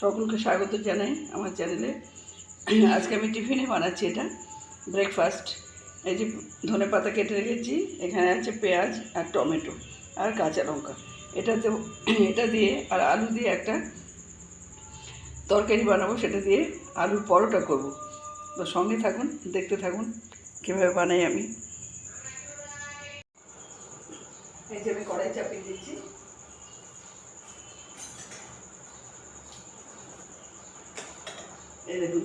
সকলকে স্বাগত জানাই আমার চ্যানেলে। আজকে আমি টিফিনে বানাচ্ছি এটা ব্রেকফাস্ট এই যে ধনে পাতা কেটে রেখেছি, এখানে আছে পেঁয়াজ আর টমেটো আর কাঁচা লঙ্কা। এটাতে, এটা দিয়ে আর আলু দিয়ে একটা তরকারি বানাবো, সেটা দিয়ে আলুর পরোটা করব। তো সঙ্গে থাকুন, দেখতে থাকুন, কীভাবে বানাই আমি। এই যে আমি কড়াই চাপিয়ে দিচ্ছি। এই দেখুন,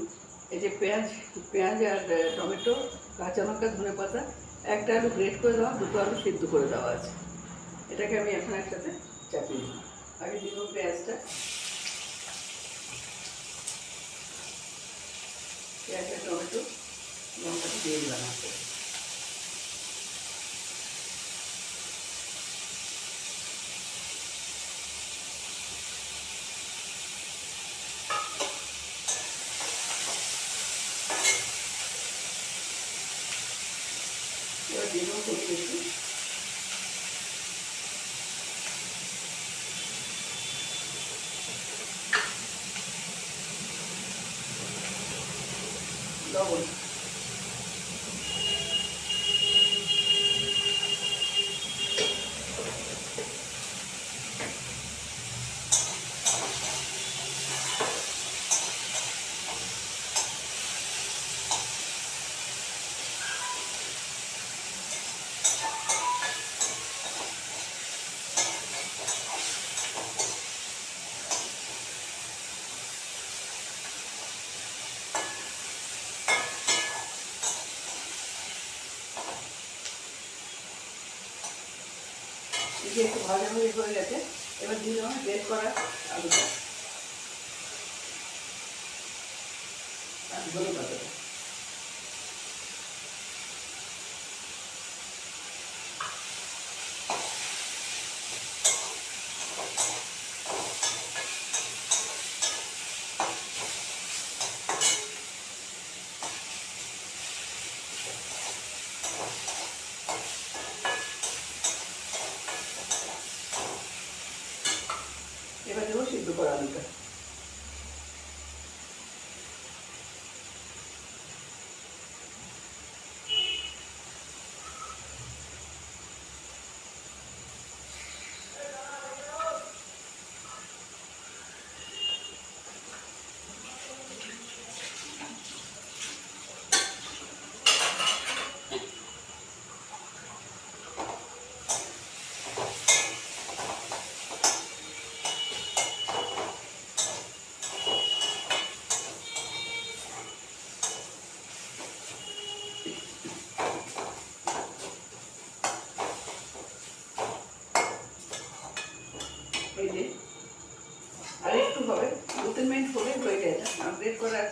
এই যে পেঁয়াজ পেঁয়াজ আর টমেটো, কাঁচা লঙ্কা, ধনে পাতা, একটা আলু গ্রেট করে দেওয়া, দুটো আলু সিদ্ধ করে দেওয়া আছে। এটাকে আমি এখন একসাথে চাপিয়ে দিই আগে দিব পেঁয়াজটা। পেঁয়াজটা টমেটো, লঙ্কাটা দিয়ে দিলাম হাতে এবার দিয়ে দেবো কচি একটু লবণ এই একটু ভাজাভাজি হয়ে গেছে এবার দিয়ে দেবো বের করা আলুটা। আর ধনে পাতাটা। এবার দেবো সিদ্ধ করা আলুটা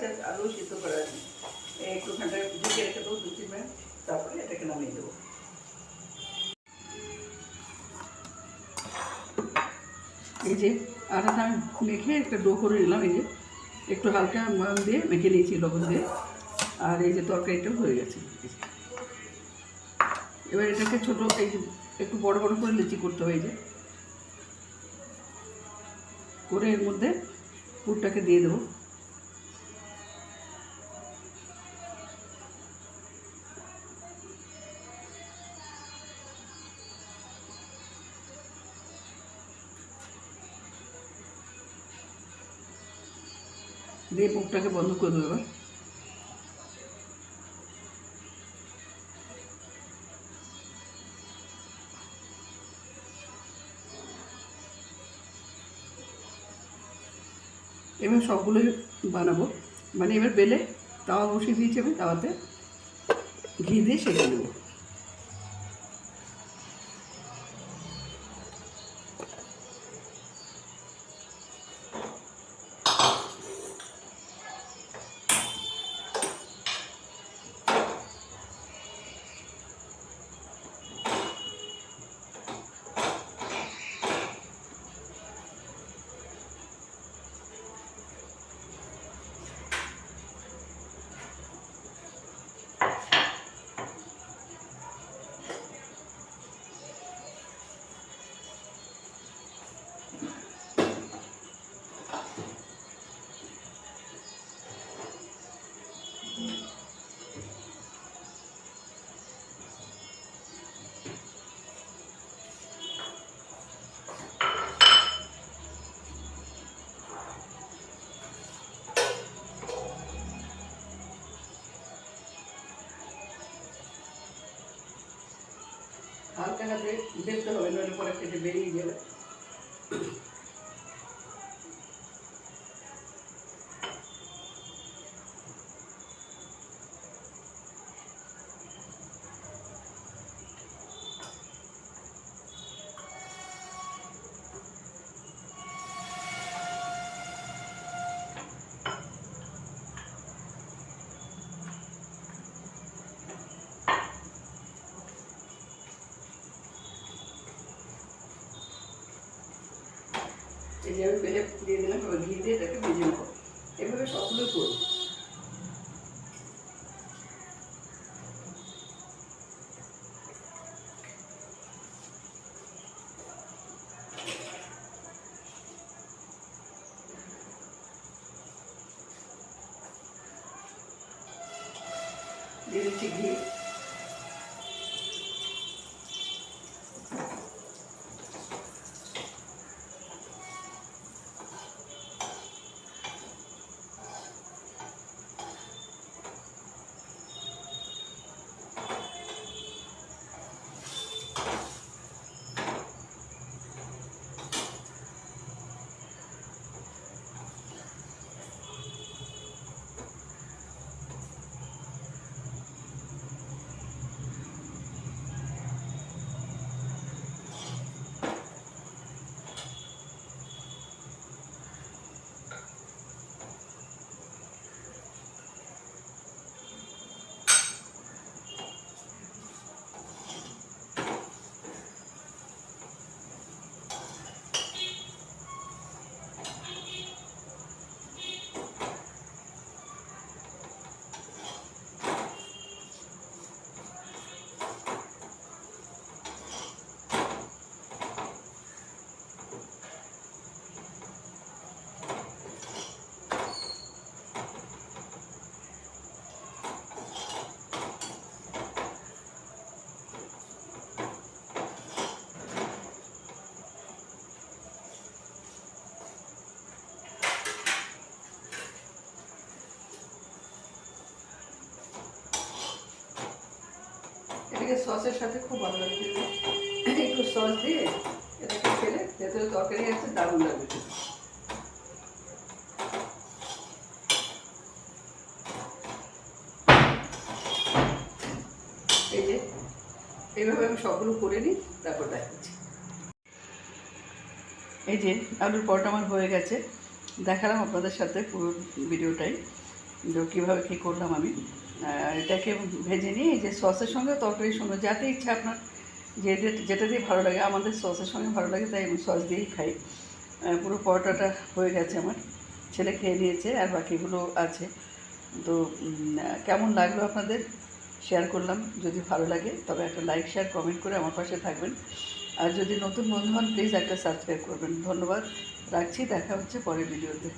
আছে আলু সিদ্ধ করা আছে। একটুখানটা ঢুকে রেখে দেবো দু তিন মিনিট, তারপরে এটাকে নামিয়ে দেবো। এই যে আটাটা আমি মেখে একটা ডো করে নিলাম, এই যে। একটু হালকা ময়ম দিয়ে মেখে নিয়েছি, লবণ দিয়ে। আর এই যে তরকারিটাও হয়ে গেছে। এবার এটাকে ছোটো, এই যে একটু বড় বড় করে লিচি করতে হবে, এই যে। করে এর মধ্যে পুরটাকে দিয়ে দেবো। দিয়ে মুখটাকে বন্ধ করে দেবো এবার। এবার সবগুলোই বানাবো। মানে এবার বেলে তাওয়া বসিয়ে দিয়েছি আমি, তাওয়াতে ঘি দিয়ে সেঁকে নেব। হাতে হাতে দেখতে হবে নইলে পরে কেটে বেরিয়ে যাবে এই যে আমি বেলে দিয়ে দিলাম, এবার ঘি দিয়ে এটাকে ভেজে নেব। এভাবে সবগুলো করব। দিয়ে দিচ্ছি ঘি। এটাকে সসের সাথে খুব ভালো লাগে খেতে। একটু সস দিয়ে এটাকে খেলে ভেতরে তরকারি আছে, দারুণ লাগবে এই যে, এইভাবে আমি সবগুলো করে নিই, তারপর দেখাচ্ছি। এই যে, আলুর পরোটা আমার হয়ে গেছে। দেখালাম আপনাদের সাথে পুরো ভিডিওটাই কীভাবে কী করলাম আমি। এটাকে ভেজে নিয়ে যে সসের সঙ্গে তরকারির সঙ্গে যাতে ইচ্ছা আপনার, যে যেটা দিয়ে ভালো লাগে, আমাদের সসের সঙ্গে ভালো লাগে, তাই আমি সস দিয়েই খাই। পুরো পরোটাটা হয়ে গেছে আমার, ছেলে খেয়ে নিয়েছে আর বাকিগুলো আছে। তো কেমন লাগল আপনাদের? শেয়ার করলাম, যদি ভালো লাগে, তবে একটা লাইক, শেয়ার, কমেন্ট করে আমার পাশে থাকবেন। আর যদি নতুন বন্ধু হন প্লিজ একটা সাবস্ক্রাইব করবেন। ধন্যবাদ, রাখছি, দেখা হচ্ছে পরের ভিডিওতে।